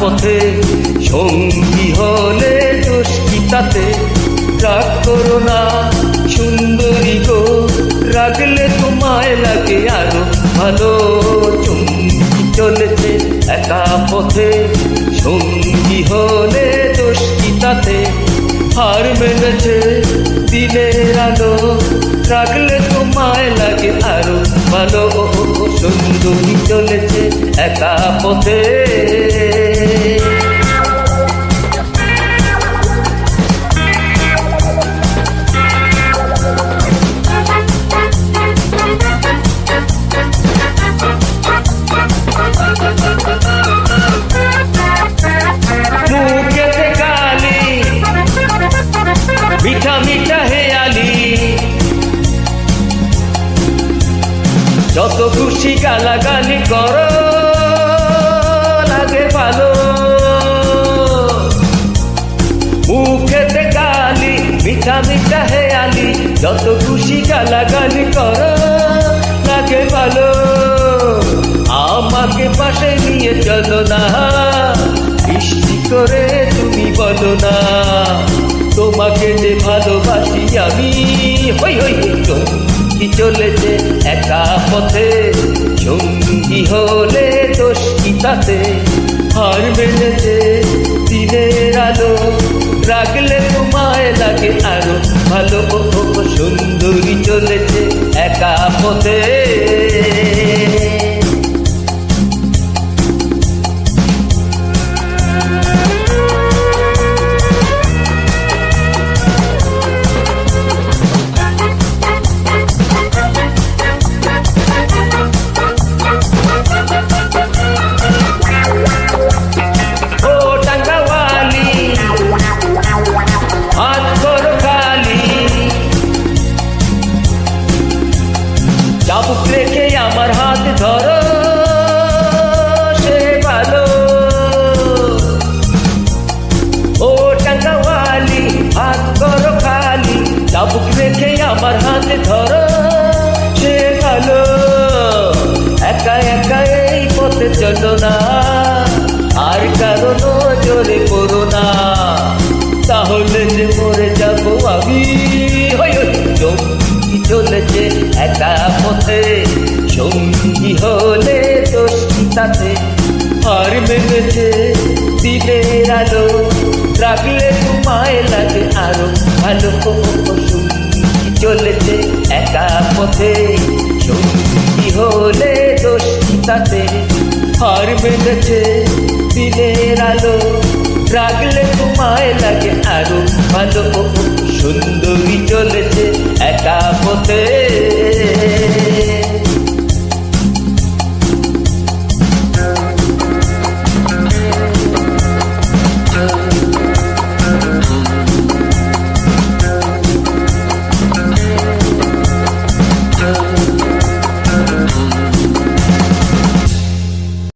পথে সঙ্গী হলে দোষ কি তাতে? রাগ করো না, সুন্দরী গো, রাগলে তোমায় লাগে আরও ভালো। চুমকি চলেছে একা পথে সঙ্গী হলে দোষ কি তাতে? হার মেনেছে দিনের আলো রাখলে তোমায় লাগে আরও ভালো সুন্দরী চলেছে একা পথে। মুখেতে কালি যত খুশি গালাগালি করো, লাগে ভালো। মুখেতে গালি, মিঠা মিঠা হেয়ালি, যত খুশি গালাগালি করো, লাগে ভালো। আমাকে পাশে নিয়ে চলো না বৃষ্টি করে তুমি বলো না। তোমাকে যে ভালোবাসি আমি, হই হই চলেছে একা পথে, সঙ্গী হলে দোষ তাতে। হার মেলেছে দিনের আলো রাখলে তোমায় লাগে আরও ভালো সুন্দরী চলেছে একা পথে। চাবুক রেখে আমার হাত ধরো, সে ভালো। ও টাঙ্গাওয়ালি হাত করো খালি, চাবুক রেখে আমার হাত ধরো, সে ভালো। একা একা এই পথে চলো না, আর কারও জোরে করো না, তাহলে যে মরে যাব আমি। একা পথে সঙ্গী হলে দোষ তাতে। আর মেনেছে দিনের আলো, রাখলে তোমায় লাগে আরও ভালো। চলেছে একা পথে, সঙ্গী হলে দোষ তাতে। হার মেনেছে দিনের আলো, রাখলে তোমায় লাগে আরও ভালো। সুন্দরী চলেছে একা পথে